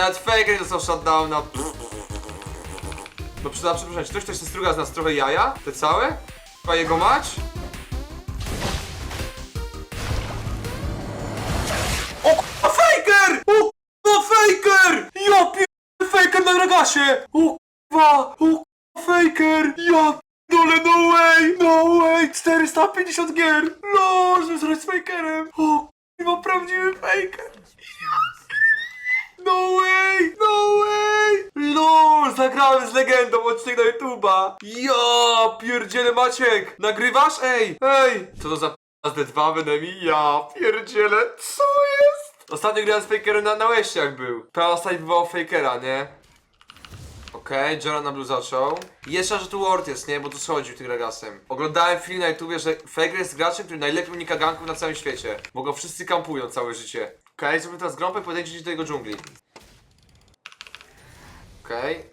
nawet Faker dostał shutdowna. No przyda przepraszam, czy ktoś też struga z nas trochę jaja? Te całe? Chyba jego mać? O k***a, Faker! O k***a, Faker! Ja pier... Faker na Ragasie! O k***a, o k***a, Faker! Ja dole no way! No way! 450 gier! No, żeby zrobić z Fakerem! O k***a, prawdziwy Faker! No way! No way! LOL! Zagrałem z legendą odcinek na YouTube'a! Ja pierdziele Maciek! Nagrywasz? Ej! Ej! Co to za p***a z D2 enemy? Ja pierdziele! Co jest? Ostatnio grałem z Fakerem na, na Łeście jak był. Stać bywało Fakera, nie? Okej, okay, Joran na blue zaczął. Jeszcze, że tu Ward jest, nie? Bo tu schodził tym Gragasem. Oglądałem film na YouTubie, że Faker jest graczem, który najlepiej unika ganków na całym świecie. Bo go wszyscy kampują całe życie. Okej, okay, zrobimy teraz grąpę i podejdziecie do jego dżungli. Okej.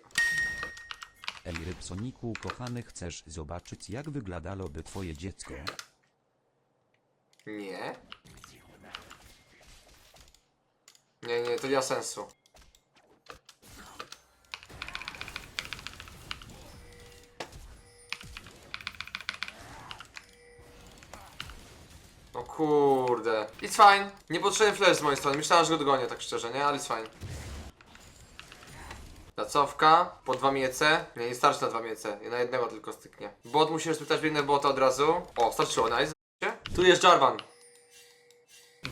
Ej Rybsoniku kochany chcesz zobaczyć jak wyglądałoby twoje dziecko? Nie. Nie, nie, to nie ma sensu. O kurde. It's fine. Nie potrzebny flash z mojej strony. Myślałem, że go dogonię, tak szczerze, nie? Ale it's fine. Placowka, po dwa miece. Nie, nie starczy na dwa miece. Na jednego tylko styknie. Bot musi respectować biegnę bota od razu. O, starczyło, nice. Tu jest Jarvan.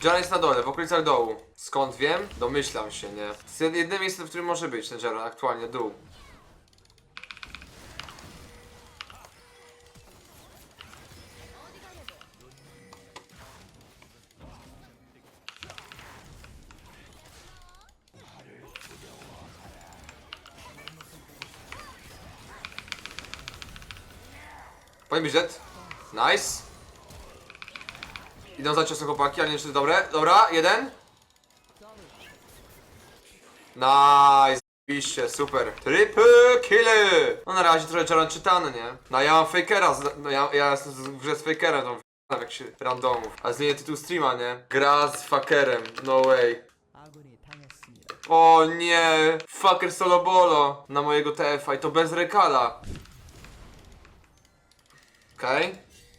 Jarvan jest na dole, w okolicach dołu. Skąd wiem? Domyślam się, nie? To jest jedyne miejsce, w którym może być ten Jarvan, aktualnie dół. Mi Jet. Nice. Idą za ciosem chłopaki, ale nie wiem, czy to dobre. Dobra, jeden. Nice. Oczywiście, super. Triple killy. No na razie trochę Jaran czytany, nie? No ja mam fakera, z- no ja, ja jestem w grze z fakerem, to w jak się randomów. A zmienię tytuł streama, nie? Gra z fakerem, no way. O nie, fucker solo bolo na mojego TF-a i to bez rekala. Okej.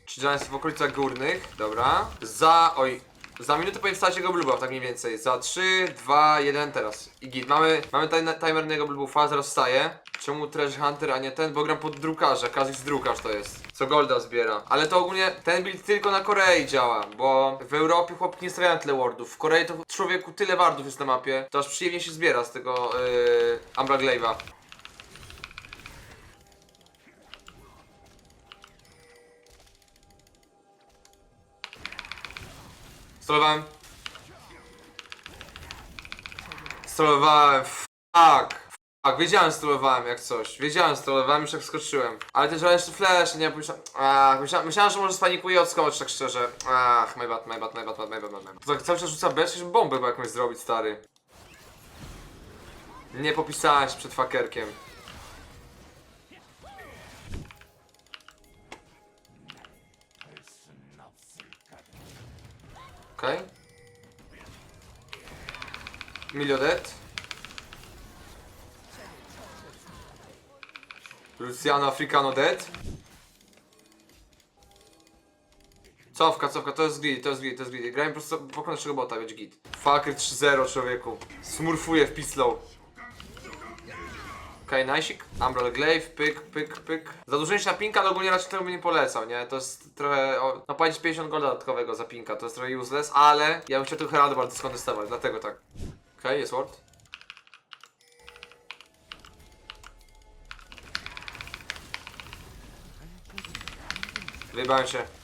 Czy Giant jest w okolicach górnych? Dobra. Za. Oj. Za minutę powinien wstać jego blubuff, tak mniej więcej. Za 3, 2, 1 teraz. I git. Mamy, mamy taj- timer na jego blubuffa, zaraz wstaje. Czemu Trash Hunter, a nie ten? Bo gram pod drukarza, każdy z drukarz to jest. Co Golda zbiera. Ale to ogólnie ten build tylko na Korei działa, bo w Europie chłopki nie stawiają tyle wardów. W Korei to człowieku tyle wardów jest na mapie, to aż przyjemnie się zbiera z tego yy, Umbra Glaive'a. Strolowałem. Strolowałem, fuck. Fuck, wiedziałem, strolowałem jak coś. Wiedziałem, strolowałem już jak skoczyłem. Ale też jeszcze flash, nie, pomyślałem, ach, myślałem, myślałem, że może spanikuje i odskocz, tak szczerze. Ach, my bad, my bad, my bad, my bad, my bad, tak cały czas rzuca beczkę, żeby bombę jakąś zrobić, stary. Nie popisałem się przed fakerkiem. Okej. Okay. Miliodet. Luciano Africano dead. Cofka, cofka, to jest grid, to jest grid, to jest grid. Grałem po prostu pokój naszego bota, być git. Fucker 3-0 człowieku. Smurfuje w pislow. Okej, okay, najsik. Umbrella Glaive, pyk, pyk, pyk. Zadłużenie się na pinka, ale ogólnie raczej tego bym nie polecał, nie? To jest trochę, no płacić 50 golda dodatkowego za pinka, to jest trochę useless, ale ja bym chciał tu Heralda bardzo skontestować, dlatego tak. Okej, okay, jest ward. Wyjebałem się.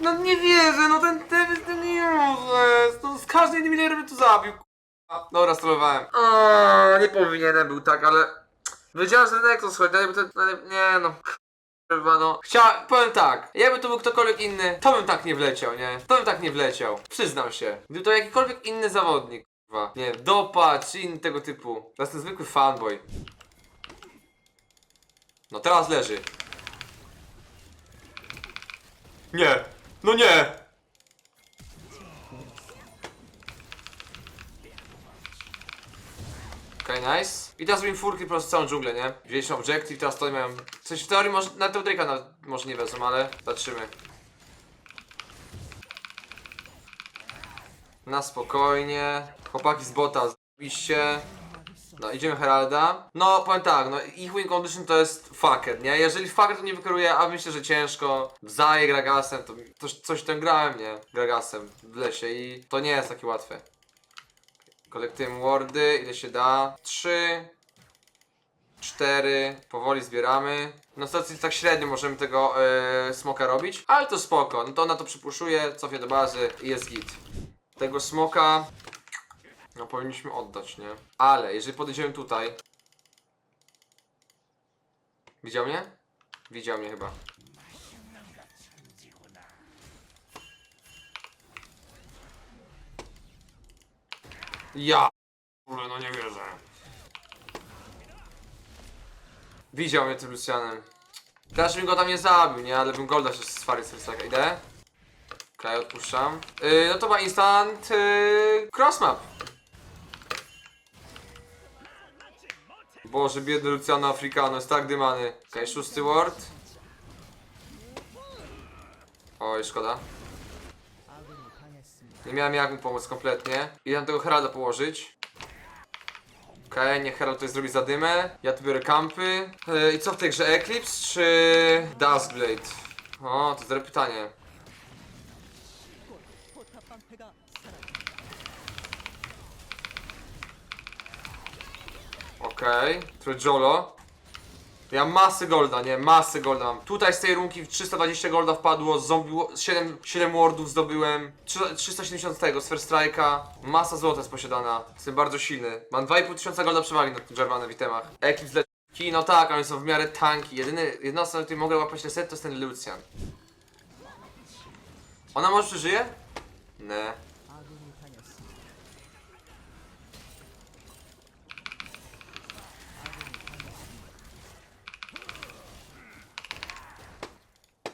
No nie wierzę, no ten, ten, ten nie useless. No z każdej innej by tu zabił. k***a. Dobra, strolowałem. O, nie powinienem był tak, ale... Wiedziałem, że ten Nexus chodzi, bo ten... no, Nie no. Kurwa no. Chciałem, powiem tak, jakby to był ktokolwiek inny, to bym tak nie wleciał, nie? To bym tak nie wleciał. Przyznam się. Gdyby to jakikolwiek inny zawodnik, kurwa. Nie Dopa czy inny tego typu. To jest ten zwykły fanboy. No teraz leży. Nie. No nie! Okej, okay, nice. I teraz robimy furki po prostu całą dżunglę, nie? Wzięliśmy objective, teraz to miałem... W w teorii może, na tego Drake'a może nie wezmę, ale patrzymy. Na spokojnie. Chłopaki z bota, zbiście. No, idziemy Heralda. No, powiem tak, no ich win condition to jest fucker, nie? Jeżeli fucker to nie wykeruje, a myślę, że ciężko, zaje Gragasem, to, to coś tam grałem, nie? Gragasem w lesie i to nie jest takie łatwe. Kolektujemy wardy, ile się da? Trzy, cztery, powoli zbieramy. No stacji tak średnio możemy tego e, smoka robić, ale to spoko. No to ona to przypuszczuje, cofnie do bazy i jest git. Tego smoka no powinniśmy oddać, nie? Ale jeżeli podejdziemy tutaj. Widział mnie? Widział mnie chyba. Ja. Kurde, no nie wierzę. Widział mnie tym Lucianem. Teraz bym go tam nie zabił, nie? Ale bym Golda się z Fary Serstaka. Idę. Okej, odpuszczam. Yy, no to ma instant yy, crossmap. Boże, biedny Luciano Africano, jest tak dymany. Okej, szósty ward. Oj, szkoda. Nie miałem jak mu pomóc kompletnie. Idę na tego Heralda położyć. Okej, niech Herald tutaj zrobi zadymę. Ja tu biorę kampy. Yy, I co w tej grze? Eclipse czy Duskblade? O, to dobre pytanie. Okej, okay. Jolo. Ja masy golda, nie? Masy golda mam. Tutaj z tej runki 320 golda wpadło, z zombie, 7, 7 wardów zdobyłem, 3- 370 z tego, z First Strike'a. Masa złota jest posiadana. Jestem bardzo silny. Mam 2,5 tysiąca golda przewagi na tym Jarvanem w itemach. Eclipse leci. No tak, one są w miarę tanki. Jedyny, jedna osoba, której mogę łapać reset to jest ten Lucian. Ona może przeżyje? Nie.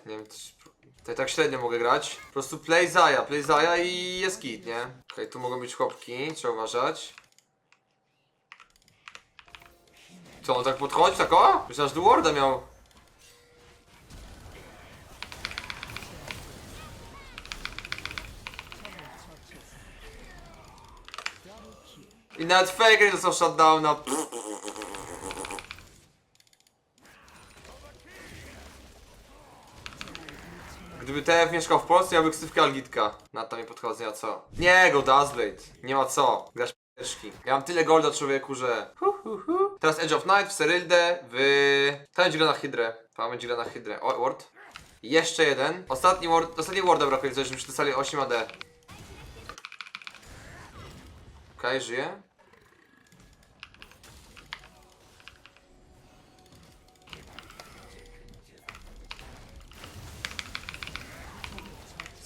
Nie wiem, tutaj tak średnio mogę grać. Po prostu play Zaya, play Zaya i jest kit, nie? Okej, tu mogą być chłopki, trzeba uważać. Co, on tak podchodzi, tak o? Myślałem, że Warda miał. I nawet Faker dostał shutdowna. Gdyby TF mieszkał w Polsce, miałby ksywkę Algitka. Na to mi podchodzę, a co? Nie, go Dustblade. Nie ma co. Grasz p***szki. Ja mam tyle golda człowieku, że... Hu, hu, hu. Teraz Edge of Night w Seryldę, w... To będzie gra na Hydrę. To będzie gra na Hydrę. O, ward. Jeszcze jeden. Ostatni ward, ostatni warda brakuje, żebyśmy dostali 8 AD. Okej, okay, żyje.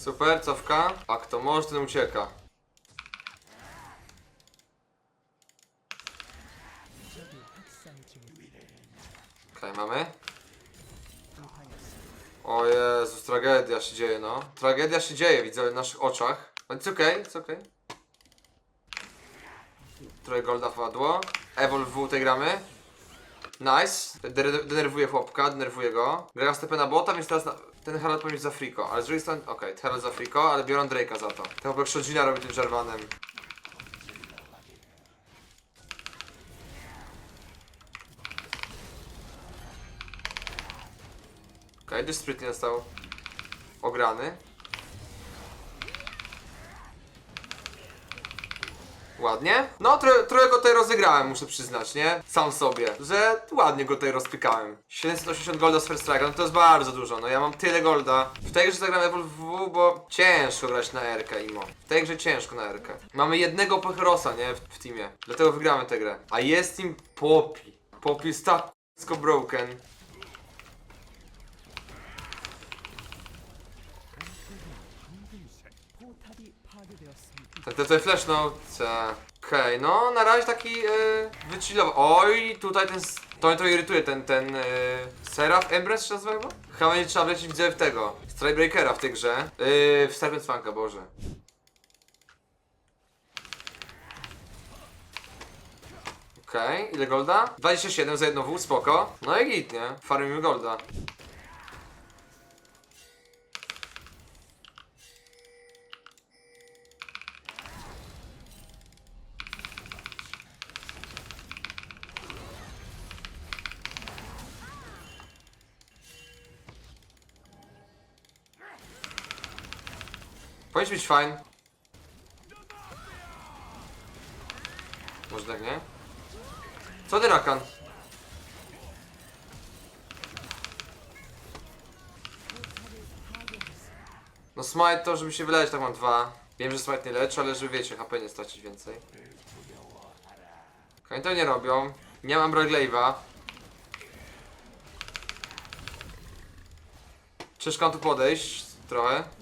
Super, cofka. A kto może, ten ucieka. Okej, mamy. O Jezus, tragedia się dzieje, no. Tragedia się dzieje, widzę w naszych oczach. No It's okej, it's okej. Trochę golda wpadło. Evol w tej gramy. Nice. De- denerwuje chłopka, denerwuje go. Gra stepę na bota, więc teraz na... ten Herald powinien być za friko. Ale z drugiej strony, okej, okay, Herald za friko, ale biorą Drake'a za to. Ten chłopak Shodzina robi tym Jarvanem. Okej, okay, sprytnie został ograny. Ładnie? No, trochę, trochę go tutaj rozegrałem, muszę przyznać, nie? Sam sobie, że ładnie go tutaj rozpykałem. 780 golda z First Strike'a, no to jest bardzo dużo, no ja mam tyle golda. W tej grze zagram Evolve, bo ciężko grać na RK, imo. W tej grze ciężko na RK. Mamy jednego Pechrosa, nie? W, w teamie. Dlatego wygramy tę grę. A jest team Poppy. Poppy jest tak broken. Tak, to tutaj flash no. Okej, no na razie taki yy. Oj, tutaj ten. To mnie to irytuje, ten, ten yy, Seraph Embrace się nazywa chyba? Chyba będzie trzeba wlecieć widzę w tego. Strikebreakera w tej grze. Yy, w Serpent Funka, Boże. Okej, ile golda? 27 za jedno W, spoko. No i git, nie? Farmimy golda. Powinien być fajn. Może tak, nie? Co ty, Rakan? No smite to, żeby się wyleczyć, tak mam dwa. Wiem, że smite nie leczy, ale żeby wiecie, HP nie stracić więcej. Oni to nie robią. Nie mam Broglave'a. Ciężko tu podejść trochę.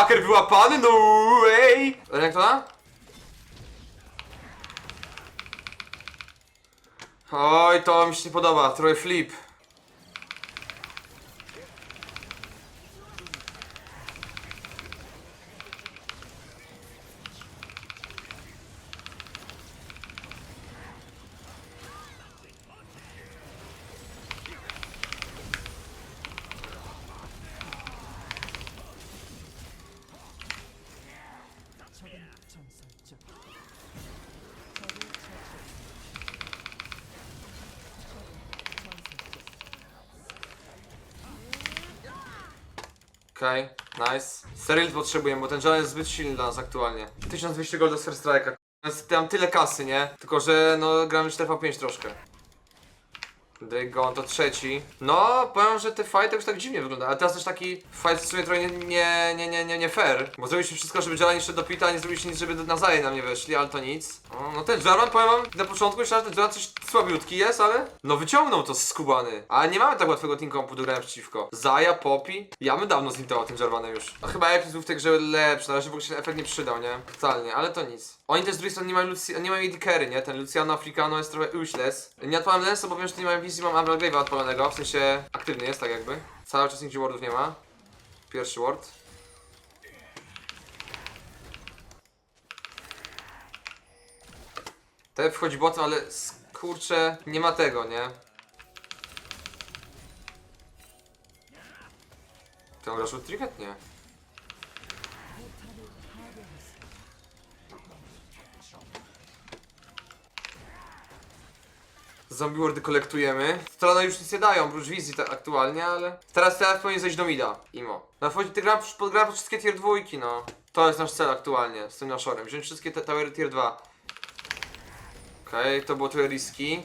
Fucker wyłapany, no way! Jak to da? Oj, to mi się nie podoba, trochę flip. Okej, nice. Cyril potrzebujemy, bo ten John jest zbyt silny dla nas aktualnie. 1200 golda z First Strike'a. Tam tyle kasy, nie? Tylko, że no gramy 4v5 troszkę. Dragon to trzeci. No, powiem, że te fighty już tak dziwnie wygląda. Ale teraz też taki fight w sumie trochę nie, nie, nie, nie, nie, fair. Bo zrobiliśmy wszystko, żeby Jalan jeszcze do pita, a nie zrobiliśmy nic, żeby nawzajem na mnie weszli, ale to nic. O, no ten Jarvan, powiem wam, na początku myślałem, że ten Jarvan coś słabiutki jest, ale no wyciągnął to skubany. Ale nie mamy tak łatwego team compu do grania przeciwko. Zaya, Poppy. Ja bym dawno zintował tym Jarvanem już. A chyba jakiś był w tej grze lepszy, na razie w ogóle się efekt nie przydał, nie? Totalnie, ale to nic. Oni też z drugiej strony nie mają, Lucy, nie mają carry, nie? Ten Luciano Africano jest trochę useless. Nie odpalam Lensa, bo wiem, że nie mają wizji, mam Umbrella Grave'a odpalonego, w sensie aktywny jest, tak jakby. Cały czas nigdzie wardów nie ma. Pierwszy ward. Te wchodzi botem, ale kurczę, nie ma tego, nie? Ten grasz tricket? Nie. Zombie wardy kolektujemy. Strony już nic nie dają, oprócz wizji tak aktualnie, ale... Teraz teraz powinien zejść do mida, Imo. Na wchodzi ty gra, gra po wszystkie tier dwójki, no. To jest nasz cel aktualnie, z tym naszorem. Wziąć wszystkie te towery tier 2. Okej, to było trochę riski.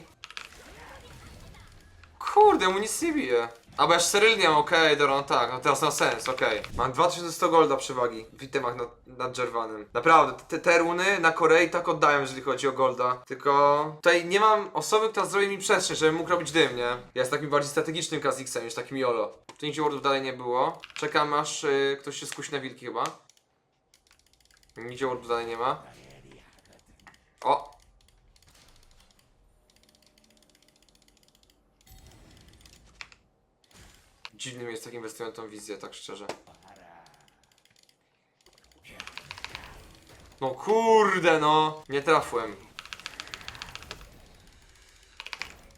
Kurde, mu nic nie bije. A bo ja Cyril nie mam, okej, dobra, no tak, no teraz ma sens, okej. Mam 2100 golda przewagi w itemach nad, nad Jervanem. Naprawdę, te, te runy na Korei tak oddają, jeżeli chodzi o golda. Tylko tutaj nie mam osoby, która zrobi mi przestrzeń, żebym mógł robić dym, nie? Ja jestem takim bardziej strategicznym Kazixem niż takim YOLO. Nigdzie wardów dalej nie było. Czekam aż y, ktoś się skusi na wilki chyba. Nigdzie wardów dalej nie ma. O! Dziwnym jest tak inwestują tą wizję, tak szczerze. No kurde no! Nie trafiłem.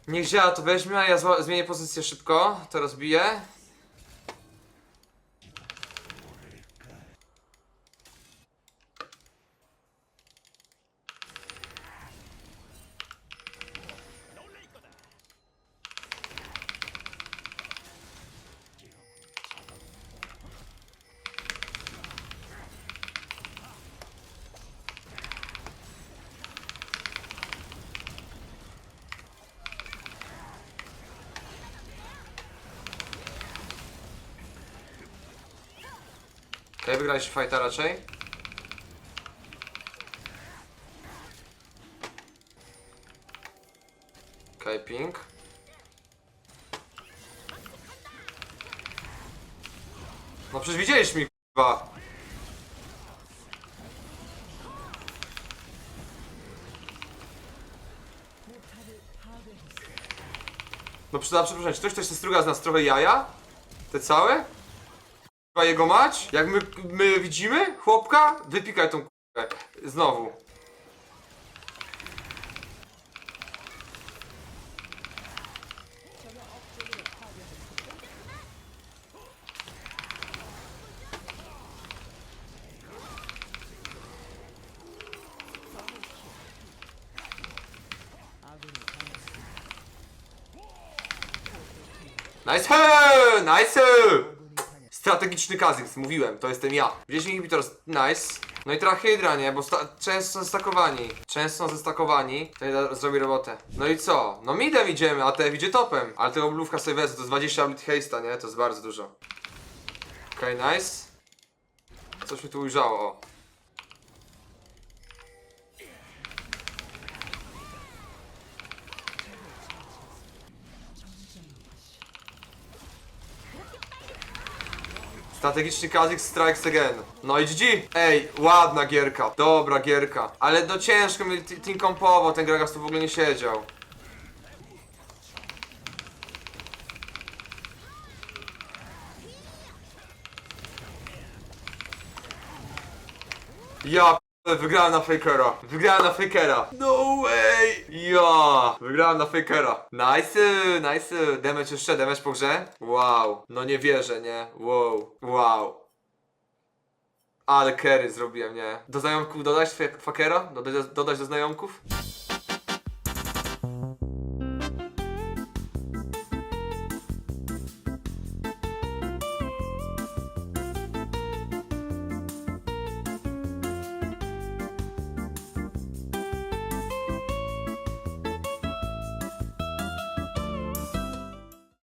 Niech działa to weźmie, a ja zmienię pozycję szybko. Teraz biję. Okej, wygraliście fighta raczej. Okej, ping. No przecież widzieliśmy mi k***a. No przepraszam, czy ktoś się struga z nas trochę jaja? Te całe? Chyba jego mać? Jak my, my widzimy chłopka? Wypikaj tą k***ę. Znowu. Nice! Nice! Strategiczny Kazyks, mówiłem, to jestem ja. 10 inhibitors, nice. No i teraz Hydra, nie? Bo często są zestakowani. Często są zestakowani. To ja zrobi robotę. No i co? No midem idziemy, a te idzie topem. Ale tego blówka sobie wezmę, to jest 20 ability haste'a, nie? To jest bardzo dużo. Okej, nice. Coś mi tu ujrzało, o. Strategiczny Kazik Strikes Again. No i GG. Ej, ładna gierka. Dobra gierka. Ale no ciężko mi t- team kompował, ten Gragas tu w ogóle nie siedział. Ja p- wygrałem na Fakera. Wygrałem na Fakera. No way. Ja. Wygrałem na Fakera. Nice, nice. Damage jeszcze, damage po grze. Wow. No nie wierzę, nie? Wow. Wow. Ale carry zrobiłem, nie? Do znajomków dodać fa- Fakera? Dodać, dodać do znajomków?